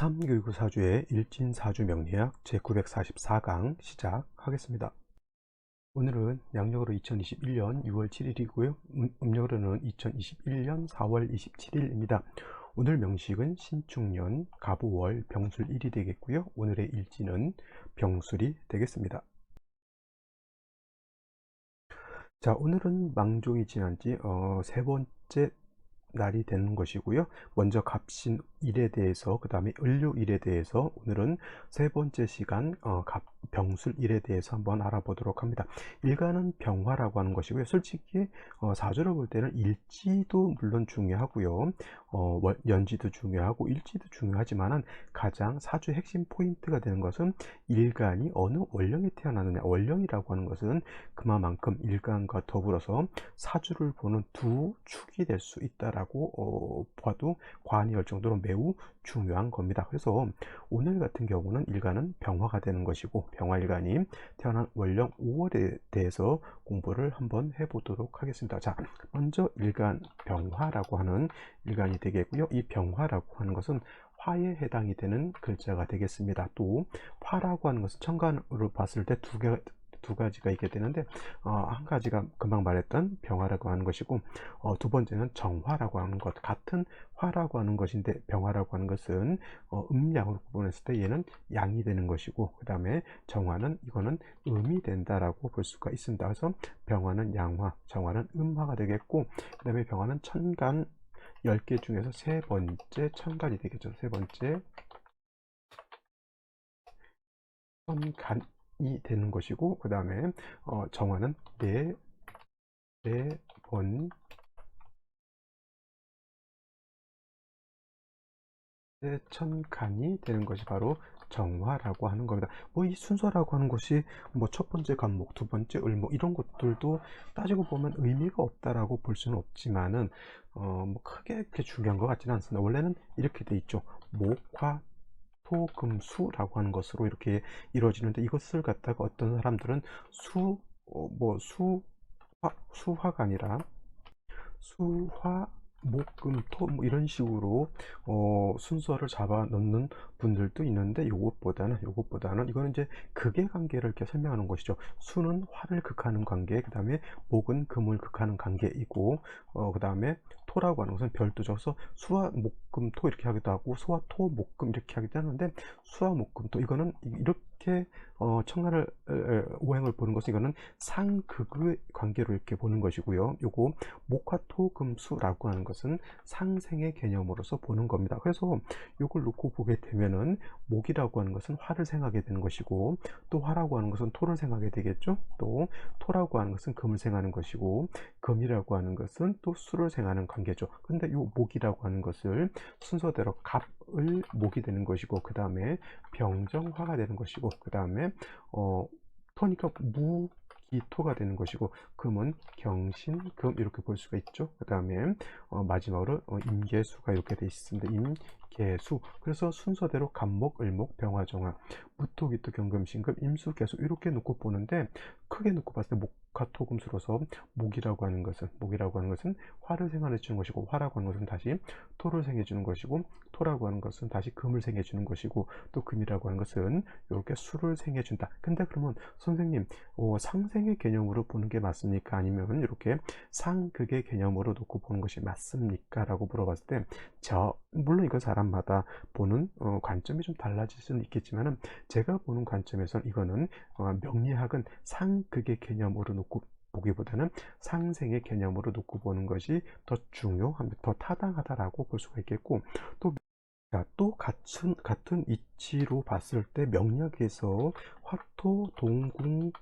3교육의 사주의 일진사주 명리학 제944강 시작하겠습니다. 오늘은 양력으로 2021년 6월 7일이고요. 음, 음력으로는 2021년 4월 27일입니다. 오늘 명식은 신축년 가보월 병술 1이 되겠고요. 오늘의 일진은 병술이 되겠습니다. 자, 오늘은 망종이 지난 지 어, 세 번째 날이 되는 것이고요. 먼저 갑신 일에 대해서 그 다음에 을료 일에 대해서 오늘은 세 번째 시간 어, 갑, 병술 일에 대해서 한번 알아보도록 합니다. 일간은 병화라고 하는 것이고요. 솔직히 어, 사주를 볼 때는 일지도 물론 중요하고요. 어, 연지도 중요하고 일지도 중요하지만은 가장 사주 핵심 포인트가 되는 것은 일간이 어느 원령에 태어나느냐. 원령이라고 하는 것은 그만큼 일간과 더불어서 사주를 보는 두 축이 될 수 있다라고 어, 봐도 과언이 할 정도로 매우 중요한 겁니다. 그래서 오늘 같은 경우는 일간은 병화가 되는 것이고 병화일간이 태어난 월령 5월에 대해서 공부를 한번 해보도록 하겠습니다. 자, 먼저 일간 병화라고 하는 일간이 되겠고요. 이 병화라고 하는 것은 화에 해당이 되는 글자가 되겠습니다. 또 화라고 하는 것은 천간으로 봤을 때 두 개, 두 가지가 있게 되는데 어, 한 가지가 금방 말했던 병화라고 하는 것이고 어, 두 번째는 정화라고 하는 것 같은 화라고 하는 것인데 병화라고 하는 것은 어, 음양으로 구분했을 때 얘는 양이 되는 것이고 그 다음에 정화는 이거는 음이 된다라고 볼 수가 있습니다. 그래서 병화는 양화, 정화는 음화가 되겠고 그 다음에 병화는 천간 10개 중에서 세 번째 천간이 되겠죠. 세 번째 천간 이 되는 것이고 그 다음에 어, 정화는 네, 네 번, 네 천간이 되는 것이 바로 정화라고 하는 겁니다. 뭐 이 순서라고 하는 것이 뭐 첫 번째 간목, 두 번째 을목 이런 것들도 따지고 보면 의미가 없다라고 볼 수는 없지만은 어 뭐 크게 그렇게 중요한 것 같지는 않습니다. 원래는 이렇게 돼 있죠. 목화 토금수라고 하는 것으로 이렇게 이루어지는데 이것을 갖다가 어떤 사람들은 수, 어, 뭐 수화, 수화가 아니라 수화, 목금, 토, 뭐 이런 식으로 어, 순서를 잡아 넣는 분들도 있는데 이것보다는 이것보다는 이거는 이제 극의 관계를 이렇게 설명하는 것이죠. 수는 화를 극하는 관계, 그 다음에 목은 금을 극하는 관계이고, 어, 그 다음에 토라고 하는 것은 별도적서 수화 목금 토 이렇게 하기도 하고 수화 토 목금 이렇게 하기도 하는데 수화 목금 토 이거는 이렇게 어, 청간을 오행을 보는 것은 이거는 상극의 관계로 이렇게 보는 것이고요. 요거 목화토금수라고 하는 것은 상생의 개념으로서 보는 겁니다. 그래서 요걸 놓고 보게 되면은 목이라고 하는 것은 화를 생하게 되는 것이고 또 화라고 하는 것은 토를 생하게 되겠죠. 또 토라고 하는 것은 금을 생하는 것이고 금이라고 하는 것은 또 수를 생하는 관계죠. 근데 요 목이라고 하는 것을 순서대로 갑 을 목이 되는 것이고 그 다음에 병정화가 되는 것이고 그 다음에 어 토니까 무 기토가 되는 것이고 금은 경신금 이렇게 볼 수가 있죠. 그 다음에 어, 마지막으로 어, 임계수가 이렇게 되어 있습니다. 임 계수 그래서 순서대로 간목, 을목, 병화정화, 무토기토, 경금신금, 임수계수 이렇게 놓고 보는데 크게 놓고 봤을 때 목, 가토금수로서 목이라고 하는 것은 목이라고 하는 것은 화를 생활해 주는 것이고 화라고 하는 것은 다시 토를 생해 주는 것이고 토라고 하는 것은 다시 금을 생해 주는 것이고 또 금이라고 하는 것은 이렇게 수를 생해 준다. 근데 그러면 선생님 어, 상생의 개념으로 보는 게 맞습니까? 아니면 이렇게 상극의 개념으로 놓고 보는 것이 맞습니까? 라고 물어봤을 때 저 물론 이건 사람 마다 보는 어, 관점이 좀 달라질 수는 있겠지만은 제가 보는 관점에서는 이거는 어, 명리학은 상극의 개념으로 놓고 보기보다는 상생의 개념으로 놓고 보는 것이 더 중요합니다. 더 타당하다라고 볼 수가 있겠고 또 자, 또 같은, 같은 이치로 봤을 때 명리학에서 화토 동궁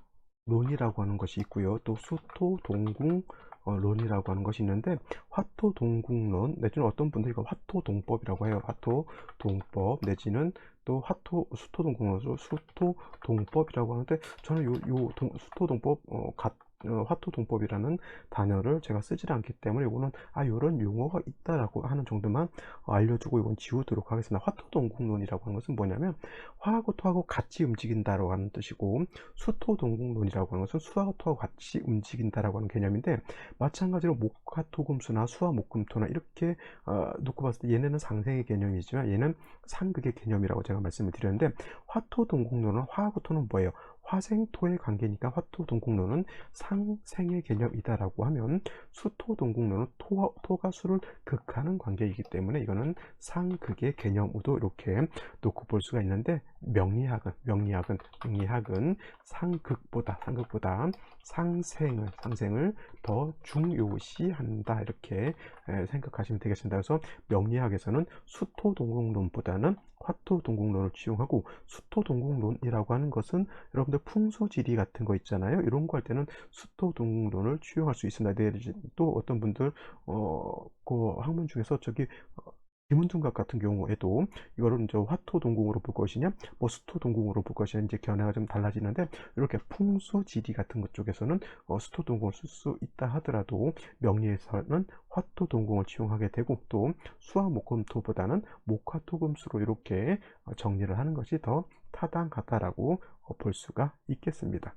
론이라고 하는 것이 있고요. 또 수토 동궁 어, 론이라고 하는 것이 있는데 화토 동궁론 내지는 어떤 분들이 이거 화토 동법이라고 해요. 화토 동법 내지는 또 화토 수토 동궁론 수토 동법이라고 하는데 저는 요, 요 동, 수토 동법 어, 같 어, 화토동법이라는 단어를 제가 쓰질 않기 때문에 이거는 아 요런 용어가 있다라고 하는 정도만 어, 알려주고 이건 지우도록 하겠습니다. 화토동국론이라고 하는 것은 뭐냐면 화하고 토하고 같이 움직인다라고 하는 뜻이고 수토동국론이라고 하는 것은 수하고 토하고 같이 움직인다라고 하는 개념인데 마찬가지로 목화토금수나 수화 목금토나 이렇게 어, 놓고 봤을 때 얘네는 상생의 개념이지만 얘는 상극의 개념이라고 제가 말씀을 드렸는데 화토동국론은 화하고 토는 뭐예요? 화생토의 관계니까 화토동국론은 상생의 개념이다라고 하면 수토동국론은 토, 토가 수를 극하는 관계이기 때문에 이거는 상극의 개념으로 이렇게 놓고 볼 수가 있는데 명리학은 명리학은 명리학은 상극보다 상극보다 상생을 상생을 더 중요시한다 이렇게 에, 생각하시면 되겠습니다. 그래서 명리학에서는 수토동국론보다는 화토동국론을 취용하고 수토동국론이라고 하는 것은 여러분들 풍수지리 같은 거 있잖아요. 이런 거 할 때는 수토동국론을 취용할 수 있습니다. 네, 또 어떤 분들 어, 그 학문 중에서 저기 어, 김은중각 같은 경우에도 이거를 이제 화토 동궁으로 볼 것이냐, 뭐 수토 동궁으로 볼 것이냐 이제 견해가 좀 달라지는데 이렇게 풍수지리 같은 것 쪽에서는 어, 수토 동궁을 쓸 수 있다 하더라도 명리에서는 화토 동궁을 취용하게 되고 또 수화 목금토보다는 목화토금수로 이렇게 어, 정리를 하는 것이 더 타당하다라고 어, 볼 수가 있겠습니다.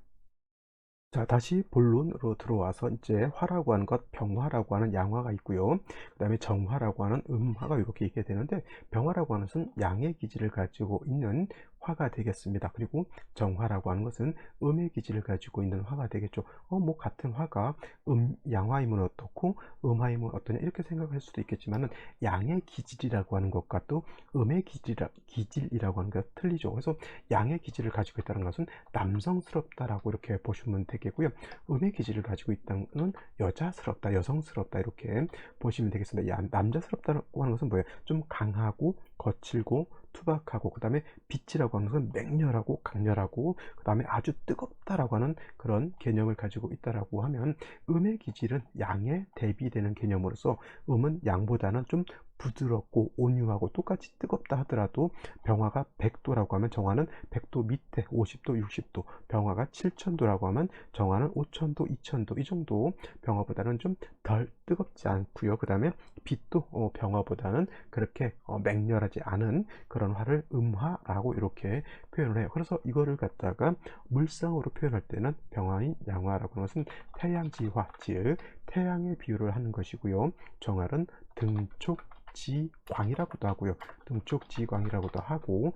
자, 다시 본론으로 들어와서 이제 화라고 하는 것, 병화라고 하는 양화가 있고요. 그 다음에 정화라고 하는 음화가 이렇게 있게 되는데 병화라고 하는 것은 양의 기질을 가지고 있는 화가 되겠습니다. 그리고 정화라고 하는 것은 음의 기질을 가지고 있는 화가 되겠죠. 어, 뭐 같은 화가 음, 양화이면 어떻고 음화이면 어떠냐 이렇게 생각할 수도 있겠지만은 양의 기질이라고 하는 것과 또 음의 기질이라, 기질이라고 하는 것 틀리죠. 그래서 양의 기질을 가지고 있다는 것은 남성스럽다라고 이렇게 보시면 되겠고요. 음의 기질을 가지고 있다는 여자스럽다, 여성스럽다 이렇게 보시면 되겠습니다. 야, 남자스럽다고 하는 것은 뭐예요? 좀 강하고 거칠고 투박하고 그 다음에 빛이라고 하는 것은 맹렬하고 강렬하고 그 다음에 아주 뜨겁다라고 하는 그런 개념을 가지고 있다라고 하면 음의 기질은 양에 대비되는 개념으로서 음은 양보다는 좀 부드럽고 온유하고 똑같이 뜨겁다 하더라도 병화가 100도라고 하면 정화는 100도 밑에 50도 60도 병화가 7000도라고 하면 정화는 5000도 2000도 이 정도 병화보다는 좀 덜 뜨겁지 않고요. 그 다음에 빛도 어, 병화보다는 그렇게 어, 맹렬하지 않은 그런 화를 음화라고 이렇게 표현을 해요. 그래서 이거를 갖다가 물상으로 표현할 때는 병화인 양화라고 하는 것은 태양지화 즉 태양의 비유를 하는 것이고요. 정화는 등촉 지광이라고도 하고요. 등촉지광이라고도 하고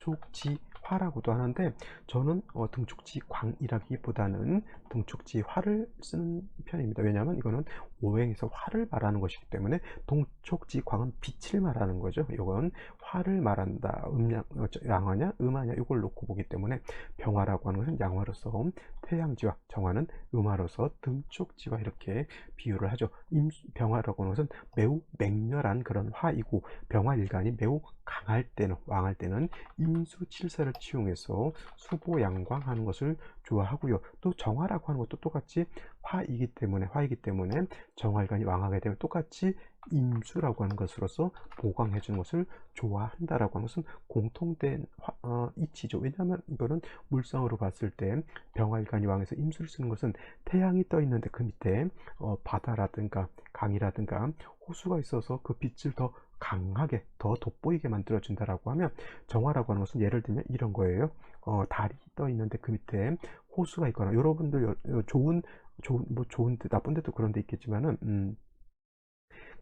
등촉지화라고도 하는데 저는 어, 등촉지광이라기보다는 등촉지화를 쓰는 편입니다. 왜냐하면 이거는 오행에서 화를 말하는 것이기 때문에 동촉지광은 빛을 말하는 거죠. 이건 화를 말한다. 음양, 어, 양화냐 음화냐 이걸 놓고 보기 때문에 병화라고 하는 것은 양화로서 태양지화, 정화는 음화로서 등촉지화 이렇게 비유를 하죠. 임, 병화라고 하는 것은 매우 맹렬한 그런 화이고 병화일간이 매우 강할 때는 왕할 때는 임수칠사를 치용해서 수보양광하는 것을 좋아하고요. 또 정화라고 하는 것도 똑같이 화이기 때문에 화이기 때문에 정화일간이 왕하게 되면 똑같이 임수라고 하는 것으로서 보강해 주는 것을 좋아한다라고 하는 것은 공통된 화, 어, 이치죠. 왜냐하면 이거는 물상으로 봤을 때 병화일간이 왕에서 임수를 쓰는 것은 태양이 떠 있는데 그 밑에 어, 바다라든가 강이라든가 호수가 있어서 그 빛을 더 강하게 더 돋보이게 만들어 준다라고 하면 정화라고 하는 것은 예를 들면 이런 거예요. 어, 달이 떠 있는데 그 밑에 호수가 있거나 여러분들 요, 요 좋은 좋은 뭐 좋은 데 나쁜 데도 그런 데 있겠지만은 음,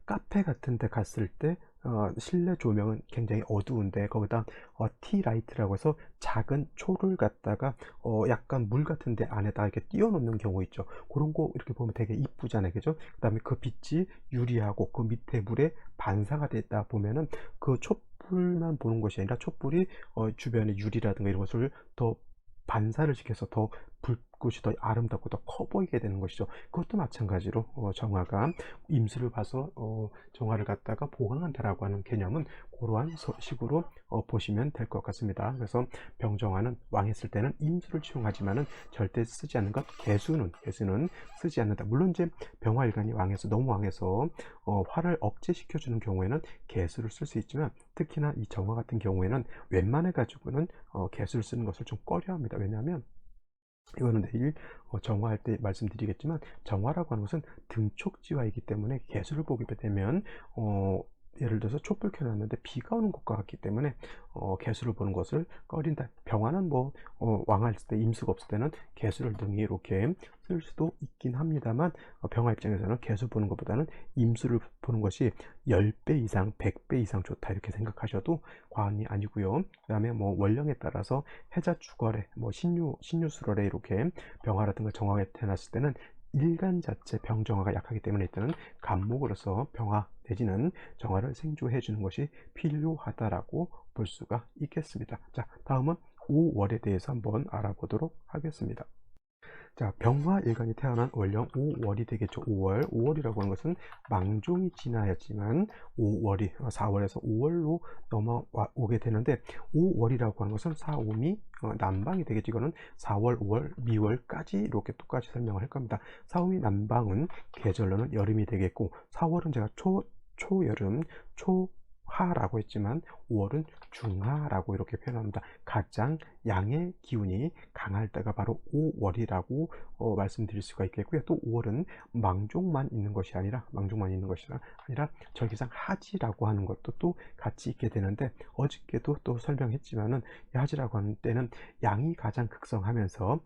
카페 같은 데 갔을 때 어, 실내 조명은 굉장히 어두운데 거기다 어, 티라이트라고 해서 작은 초를 갖다가 어, 약간 물 같은 데 안에다 이렇게 띄워 놓는 경우 있죠. 그런 거 이렇게 보면 되게 이쁘잖아요. 그죠? 그 다음에 그 빛이 유리하고 그 밑에 물에 반사가 됐다 보면은 그 촛 불만 보는 것이 아니라 촛불이 어, 주변에 유리라든가 이런 것을 더 반사를 시켜서 더 불꽃이 더 아름답고 더 커 보이게 되는 것이죠. 그것도 마찬가지로 어, 정화가 임수를 봐서 어, 정화를 갖다가 보강한다라고 하는 개념은 그러한 식으로 어, 보시면 될 것 같습니다. 그래서 병정화는 왕했을 때는 임수를 취용하지만은 절대 쓰지 않는 것 개수는 개수는 쓰지 않는다. 물론 이제 병화일간이 왕해서 너무 왕해서 어, 화를 억제시켜 주는 경우에는 개수를 쓸 수 있지만 특히나 이 정화 같은 경우에는 웬만해 가지고는 어, 개수를 쓰는 것을 좀 꺼려합니다. 왜냐하면 이거는 내일 어, 정화할 때 말씀드리겠지만 정화라고 하는 것은 등촉지화이기 때문에 개수를 보게 되면 어, 예를 들어서 촛불 켜놨는데 비가 오는 것과 같기 때문에 어, 개수를 보는 것을 꺼린다. 병화는 뭐 어, 왕할 때 임수가 없을 때는 개수를 등에 이렇게 쓸 수도 있긴 합니다만 어, 병화 입장에서는 개수 보는 것보다는 임수를 보는 것이 10배 이상, 100배 이상 좋다 이렇게 생각하셔도 과언이 아니고요. 그 다음에 뭐 원령에 따라서 해자 축월에 뭐 신유, 신유술월에 이렇게 병화라든가 정화에 태어났을 때는 일간 자체 병정화가 약하기 때문에 일단은 간목으로서 병화 내지는 정화를 생조해 주는 것이 필요하다라고 볼 수가 있겠습니다. 자, 다음은 5월에 대해서 한번 알아보도록 하겠습니다. 자, 병화 일간이 태어난 월령 5월이 되겠죠. 5월. 5월이라고 하는 것은 망종이 지나야지만 5월이 4월에서 5월로 넘어오게 되는데 5월이라고 하는 것은 4, 5미 어, 남방이 되겠죠. 이거는 4월, 5월, 미월까지 이렇게 똑같이 설명을 할 겁니다. 4, 5미 남방은 계절로는 여름이 되겠고 4월은 제가 초 초여름, 초 하라고 했지만 5월은 중하라고 이렇게 표현합니다. 가장 양의 기운이 강할 때가 바로 5월이라고 어, 말씀드릴 수가 있겠고요. 또 5월은 망종만 있는 것이 아니라 망종만 있는 것이 아니라 절기상 하지라고 하는 것도 또 같이 있게 되는데 어저께도 또 설명했지만은 하지라고 하는 때는 양이 가장 극성하면서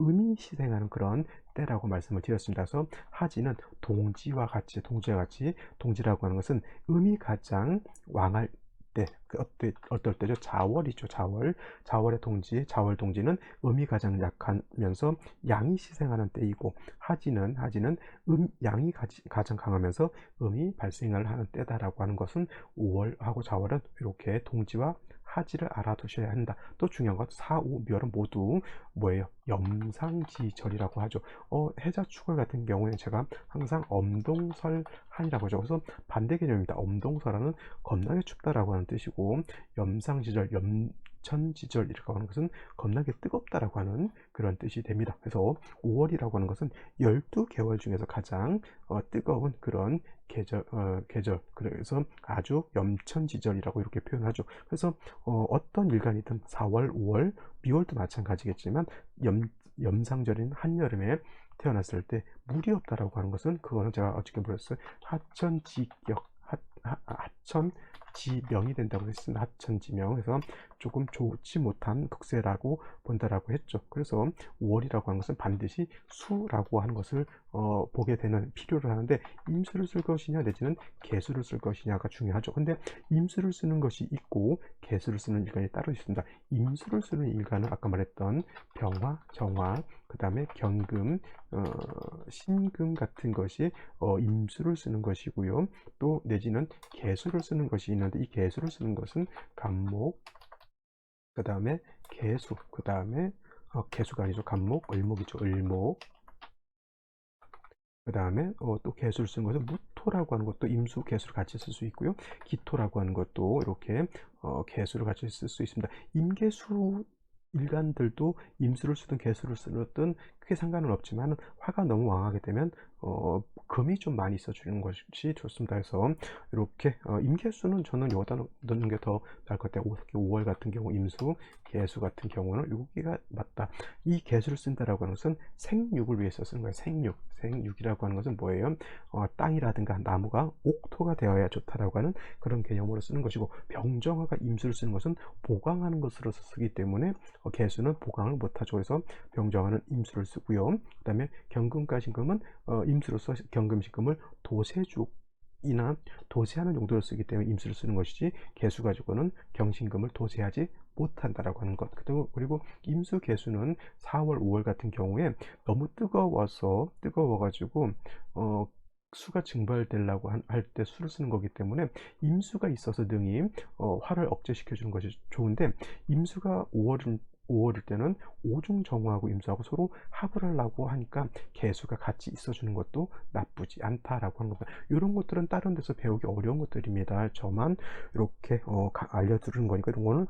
음이 시생하는 그런 때라고 말씀을 드렸습니다. 그래서 하지는 동지와 같이 동지와 같이 동지라고 하는 것은 음이 가장 왕할 때, 그 어때, 어떨 때죠? 자월이죠, 자월. 자월의 동지, 자월 동지는 음이 가장 약하면서 양이 시생하는 때이고, 하지는, 하지는 음, 양이 가 장 강하면서 음이 발생을 하는 때다라고 하는 것은 5월하고 자월은 이렇게 동지와 하지를 알아두셔야 한다. 또 중요한 건 4, 5, 멸은 모두 뭐예요? 염상지절이라고 하죠. 어, 해자 축월 같은 경우에 제가 항상 엄동설한이라고 하죠. 그래서 반대 개념입니다. 엄동설하는 겁나게 춥다라고 하는 뜻이고 염상지절, 염 천지절이라고 하는 것은 겁나게 뜨겁다라고 하는 그런 뜻이 됩니다. 그래서 5월이라고 하는 것은 12개월 중에서 가장 어, 뜨거운 그런 계절, 어, 계절, 그래서 아주 염천지절이라고 이렇게 표현하죠. 그래서 어, 어떤 일간이든 4월, 5월, 미월도 마찬가지겠지만 염, 염상절인 한여름에 태어났을 때 물이 없다라고 하는 것은 그거는 제가 어저께 보였어요. 하천지격, 하, 하, 하천 지명이 된다고 했습니다. 하천지명. 그래서 조금 좋지 못한 극세라고 본다라고 했죠. 그래서 5월이라고 하는 것은 반드시 수라고 하는 것을 어, 보게 되는 필요를 하는데 임수를 쓸 것이냐 내지는 개수를 쓸 것이냐가 중요하죠. 근데 임수를 쓰는 것이 있고 개수를 쓰는 일간이 따로 있습니다. 임수를 쓰는 일간은 아까 말했던 병화, 정화, 그 다음에 경금, 어, 신금 같은 것이 어, 임수를 쓰는 것이고요. 또 내지는 개수를 쓰는 것이 있는데 이 개수를 쓰는 것은 간목, 그 다음에 개수, 그 다음에 어, 개수가 아니죠. 간목, 을목이죠. 을목. 그 다음에 어, 또 개수를 쓰는 것은 무토라고 하는 것도 임수 개수를 같이 쓸 수 있고요. 기토라고 하는 것도 이렇게 어, 개수를 같이 쓸 수 있습니다. 임계수 일간들도 임수를 쓰든 개수를 쓰든 크게 상관은 없지만 화가 너무 왕하게 되면 어, 금이 좀 많이 있어 주는 것이 좋습니다. 그래서 이렇게 어, 임계수는 저는 여기다 넣는 게 더 나을 것 같아요. 5월 같은 경우 임수, 개수 같은 경우는 여기가 맞다. 이 개수를 쓴다라고 하는 것은 생육을 위해서 쓰는 거예요. 생육. 생육이라고 하는 것은 뭐예요? 어, 땅이라든가 나무가 옥토가 되어야 좋다라고 하는 그런 개념으로 쓰는 것이고 병정화가 임수를 쓰는 것은 보강하는 것으로서 쓰기 때문에 어, 개수는 보강을 못하죠. 그래서 병정화는 임수를 쓰고요. 그 다음에 경금과 신금은 어, 임수로서 경금신금을 도세죽 이나 도세하는 용도로 쓰기 때문에 임수를 쓰는 것이지 개수 가지고는 경신금을 도세하지 못한다라고 하는 것. 그리고 임수 개수는 4월, 5월 같은 경우에 너무 뜨거워서 뜨거워가지고 어, 수가 증발되려고 할 때 수를 쓰는 거기 때문에 임수가 있어서 등이 어, 화를 억제시켜 주는 것이 좋은데 임수가 5월 5월일 때는 오중 정화하고 임수하고 서로 합을 하려고 하니까 개수가 같이 있어주는 것도 나쁘지 않다라고 하는 겁니다. 이런 것들은 다른 데서 배우기 어려운 것들입니다. 저만 이렇게 어, 알려드리는 거니까 이런 거는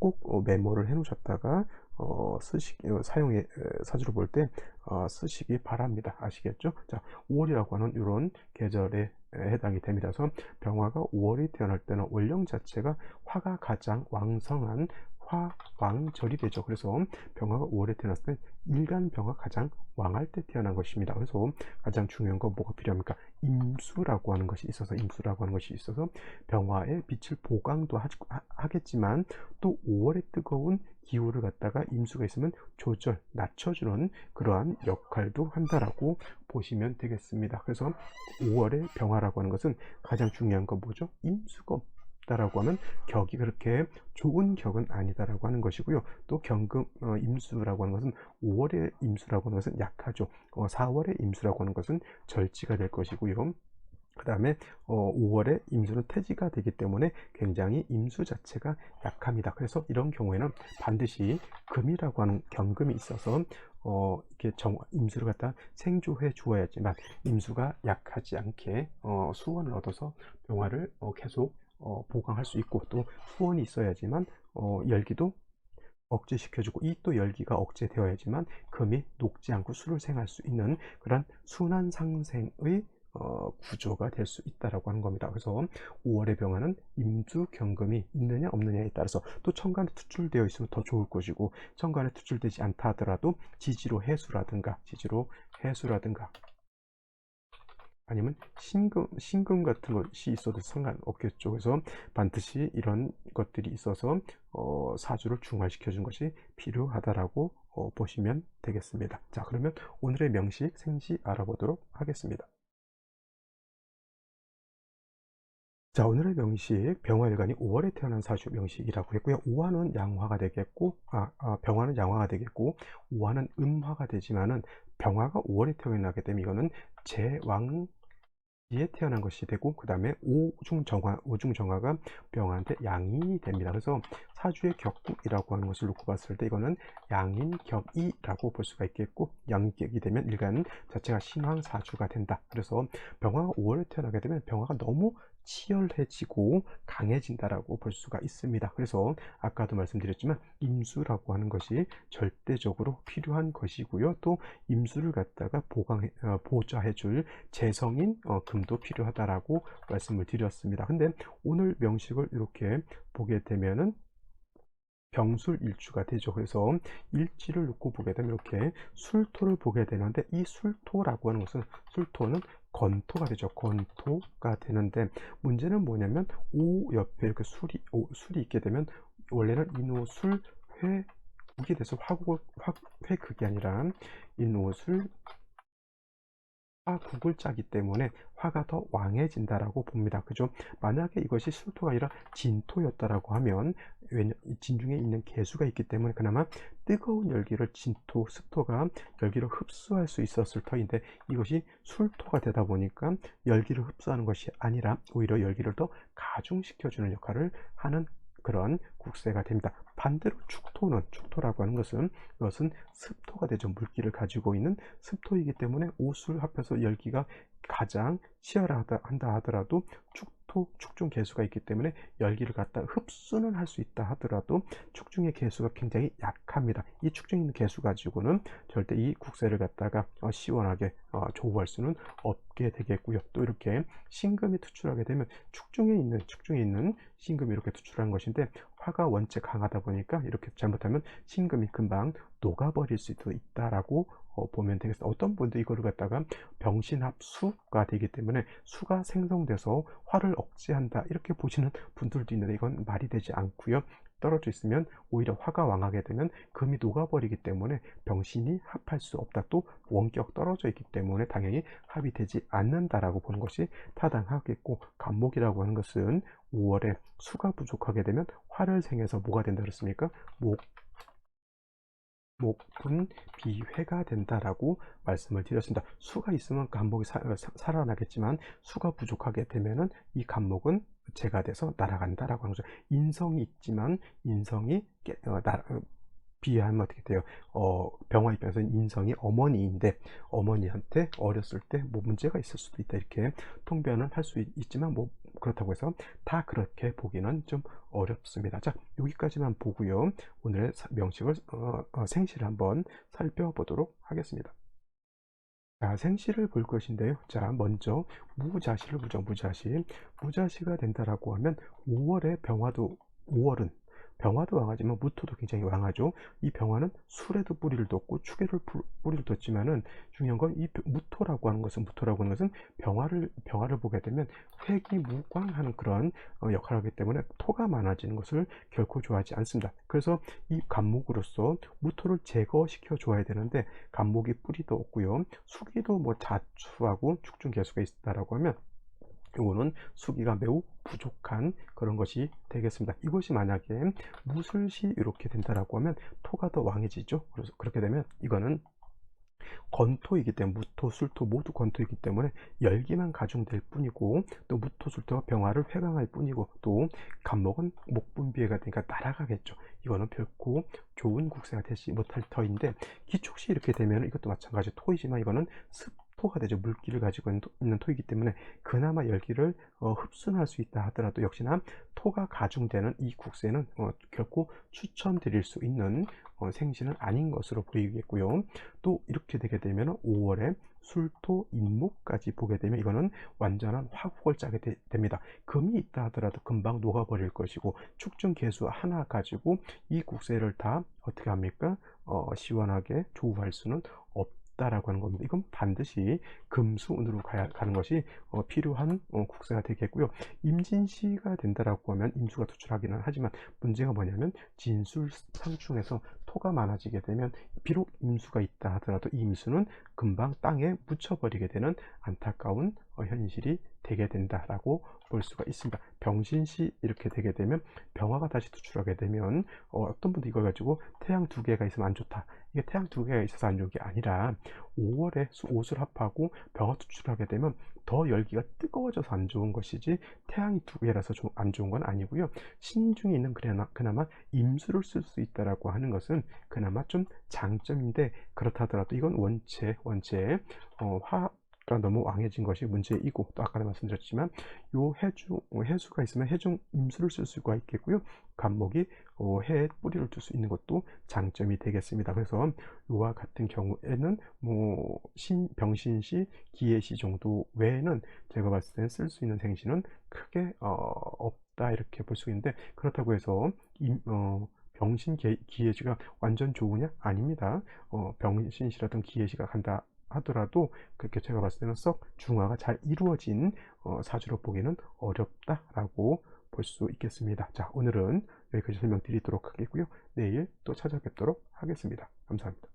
꼭 어, 메모를 해 놓으셨다가 어, 쓰시기, 어, 사용에 사주를 볼때 어, 쓰시기 바랍니다. 아시겠죠? 자, 5월이라고 하는 이런 계절에 해당이 됩니다. 그래서 병화가 5월이 태어날 때는 월령 자체가 화가 가장 왕성한 화왕절이 되죠. 그래서 병화가 5월에 태어났을 때 일간 병화 가장 왕할 때 태어난 것입니다. 그래서 가장 중요한 건 뭐가 필요합니까? 임수라고 하는 것이 있어서 임수라고 하는 것이 있어서 병화의 빛을 보강도 하, 겠지만 또 5월에 뜨거운 기후를 갖다가 임수가 있으면 조절, 낮춰주는 그러한 역할도 한다라고 보시면 되겠습니다. 그래서 5월의 병화라고 하는 것은 가장 중요한 건 뭐죠? 임수가 없 다라고 하면 격이 그렇게 좋은 격은 아니다라고 하는 것이고요. 또 경금 어, 임수라고 하는 것은 5월의 임수라고 하는 것은 약하죠. 어, 4월의 임수라고 하는 것은 절지가 될 것이고요. 그 다음에 어, 5월에 임수는 태지가 되기 때문에 굉장히 임수 자체가 약합니다. 그래서 이런 경우에는 반드시 금이라고 하는 경금이 있어서 어, 이렇게 정, 임수를 갖다 생조해 주어야지만 임수가 약하지 않게 어, 수원을 얻어서 병화를 어, 계속 어, 보강할 수 있고 또 수원이 있어야지만 어, 열기도 억제시켜주고 이 또 열기가 억제되어야지만 금이 녹지 않고 수를 생할 수 있는 그런 순환 상생의 어, 구조가 될 수 있다라고 하는 겁니다. 그래서 5월의 병화는 임수 경금이 있느냐 없느냐에 따라서 또 천간에 투출되어 있으면 더 좋을 것이고 천간에 투출되지 않다 하더라도 지지로 해수라든가 지지로 해수라든가 아니면 신금, 신금 같은 것이 있어도 상관없겠죠. 그래서 반드시 이런 것들이 있어서 어, 사주를 중화시켜 준 것이 필요하다라고 어, 보시면 되겠습니다. 자, 그러면 오늘의 명식 생시 알아보도록 하겠습니다. 자, 오늘의 명식 병화일간이 5월에 태어난 사주 명식이라고 했고요. 오화는 양화가 되겠고, 아, 아, 병화는 양화가 되겠고, 오화는 음화가 되지만은 병화가 5월에 태어나게 되면 이거는 제왕 이에 태어난 것이 되고 그 다음에 오중정화 오중정화가 병화한테 양이 됩니다. 그래서 사주의 격국이라고 하는 것을 놓고 봤을 때 이거는 양인격이라고 볼 수가 있겠고 양격이 되면 일간 자체가 신황사주가 된다. 그래서 병화가 5월에 태어나게 되면 병화가 너무 치열해지고 강해진다라고 볼 수가 있습니다. 그래서 아까도 말씀드렸지만 임수라고 하는 것이 절대적으로 필요한 것이고요. 또 임수를 갖다가 보강 어, 보좌해줄 재성인 어, 금도 필요하다라고 말씀을 드렸습니다. 근데 오늘 명식을 이렇게 보게 되면은 병술일주가 되죠. 그래서 일지를 놓고 보게 되면 이렇게 술토를 보게 되는데 이 술토라고 하는 것은 술토는 건토가 되죠. 건토가 되는데 문제는 뭐냐면 오 옆에 이렇게 술이 오, 술이 있게 되면 원래는 인호술 회국이 돼서 화국을 화회극이 아니라 인호술 화국을 짜기 때문에 화가 더 왕해진다라고 봅니다. 그죠? 만약에 이것이 술토가 아니라 진토였다라고 하면 진중에 있는 개수가 있기 때문에 그나마 뜨거운 열기를 진토, 습토가 열기를 흡수할 수 있었을 터인데 이것이 술토가 되다 보니까 열기를 흡수하는 것이 아니라 오히려 열기를 더 가중시켜주는 역할을 하는 그런 국세가 됩니다. 반대로 축토는 축토라고 하는 것은 이것은 습토가 되죠. 물기를 가지고 있는 습토이기 때문에 옷을 합해서 열기가 가장 치열하다 한다 하더라도 축 토 축중 개수가 있기 때문에 열기를 갖다 흡수는 할 수 있다 하더라도 축중의 개수가 굉장히 약합니다. 이 축중 있는 개수 가지고는 절대 이 국세를 갖다가 어, 시원하게 어, 조우할 수는 없게 되겠고요. 또 이렇게 신금이 투출하게 되면 축중에 있는 축중에 있는 신금이 이렇게 투출한 것인데 화가 원체 강하다 보니까 이렇게 잘못하면 신금이 금방 녹아버릴 수도 있다라고 어, 보면 되겠습니다. 어떤 분도 이거를 갖다가 병신합수가 되기 때문에 수가 생성돼서 화를 억제한다 이렇게 보시는 분들도 있는데 이건 말이 되지 않고요. 떨어져 있으면 오히려 화가 왕하게 되면 금이 녹아버리기 때문에 병신이 합할 수 없다. 또 원격 떨어져 있기 때문에 당연히 합이 되지 않는다라고 보는 것이 타당하겠고 간목이라고 하는 것은 5월에 수가 부족하게 되면 화를 생해서 뭐가 된다 그랬습니까? 목 목분 비회가 된다라고 말씀을 드렸습니다. 수가 있으면 간목이 사, 살아나겠지만 수가 부족하게 되면은 이 간목은 제가 돼서 날아간다라고 하는 거죠. 인성이 있지만 인성이 깨, 어, 나, 어, 비하면 어떻게 돼요? 어, 병화 입장에서는 인성이 어머니인데 어머니한테 어렸을 때 뭐 문제가 있을 수도 있다 이렇게 통변은 할수 있지만 뭐 그렇다고 해서 다 그렇게 보기는 좀 어렵습니다. 자 여기까지만 보고요. 오늘의 명식을 어, 어, 생시를 한번 살펴보도록 하겠습니다. 자, 생시를 볼 것인데요. 자, 먼저 무자시를 보죠. 무자시. 무자시가 된다라고 하면 5월에 병화도 5월은 병화도 왕하지만 무토도 굉장히 왕하죠. 이 병화는 술에도 뿌리를 뒀고 축에를 뿌- 뿌리를 뒀지만은 중요한 건 이 무토라고 하는 것은 무토라고 하는 것은 병화를 병화를 보게 되면 회기 무광하는 그런 어, 역할을 하기 때문에 토가 많아지는 것을 결코 좋아하지 않습니다. 그래서 이 간목으로서 무토를 제거시켜 줘야 되는데 간목이 뿌리도 없고요. 수기도 뭐 자추하고 축중 개수가 있다라고 하면 요거는 수기가 매우 부족한 그런 것이 되겠습니다. 이것이 만약에 무술시 이렇게 된다라고 하면 토가 더 왕해지죠. 그래서 그렇게 되면 이거는 건토이기 때문에 무토, 술토 모두 건토이기 때문에 열기만 가중될 뿐이고 또 무토, 술토가 병화를 회강할 뿐이고 또 간목은 목분비해가 되니까 날아가겠죠. 이거는 결코 좋은 국세가 되지 못할 터인데 기축시 이렇게 되면 이것도 마찬가지 토이지만 이거는 습 토가 되죠. 물기를 가지고 있는, 토이기 때문에 그나마 열기를 어, 흡수할 수 있다 하더라도 역시나 토가 가중되는 이 국세는 어, 결코 추천드릴 수 있는 어, 생신은 아닌 것으로 보이겠고요. 또 이렇게 되게 되면 5월에 술토 인목까지 보게 되면 이거는 완전한 화국을 짜게 되- 됩니다. 금이 있다 하더라도 금방 녹아버릴 것이고 축중 개수 하나 가지고 이 국세를 다 어떻게 합니까? 어, 시원하게 조우할 수는 없다 라고 하는 겁니다. 이건 반드시 금수운으로 가야, 가는 것이 어, 필요한 어, 국세가 되겠고요. 임진시가 된다라고 하면 임수가 도출하기는 하지만 문제가 뭐냐면 진술 상충에서 토가 많아지게 되면 비록 임수가 있다 하더라도 이 임수는 금방 땅에 묻혀버리게 되는 안타까운 어, 현실이 되게 된다라고 볼 수가 있습니다. 병신시 이렇게 되게 되면 병화가 다시 도출하게 되면 어, 떤 분도 이걸 가지고 태양 두 개가 있으면 안 좋다. 이게 태양 두 개가 있어서 안 좋은 게 아니라 5월에 옷을 합하고 병화 도출하게 되면 더 열기가 뜨거워져서 안 좋은 것이지 태양이 두 개라서 조- 안 좋은 건 아니고요. 신중에 있는 그나마, 그나마 임수를 쓸 수 있다라고 하는 것은 그나마 좀 장점인데 그렇다 하더라도 이건 원체 원체 어, 화 가 너무 왕해진 것이 문제이고 또 아까 말씀드렸지만 요 해중 어, 해수가 있으면 해중 임수를 쓸 수가 있겠고요. 간목이 어, 해에 뿌리를 둘 수 있는 것도 장점이 되겠습니다. 그래서 요와 같은 경우에는 뭐 신, 병신시, 기해시 정도 외에는 제가 봤을 때는 쓸수 있는 생신은 크게 어, 없다 이렇게 볼 수 있는데 그렇다고 해서 임, 어, 병신 기- 기해시가 완전 좋으냐? 아닙니다. 어, 병신시라든 기해시가 간다 하더라도 그렇게 제가 봤을 때는 썩 중화가 잘 이루어진 어, 사주로 보기는 어렵다라고 볼 수 있겠습니다. 자, 오늘은 여기까지 설명드리도록 하겠고요. 내일 또 찾아뵙도록 하겠습니다. 감사합니다.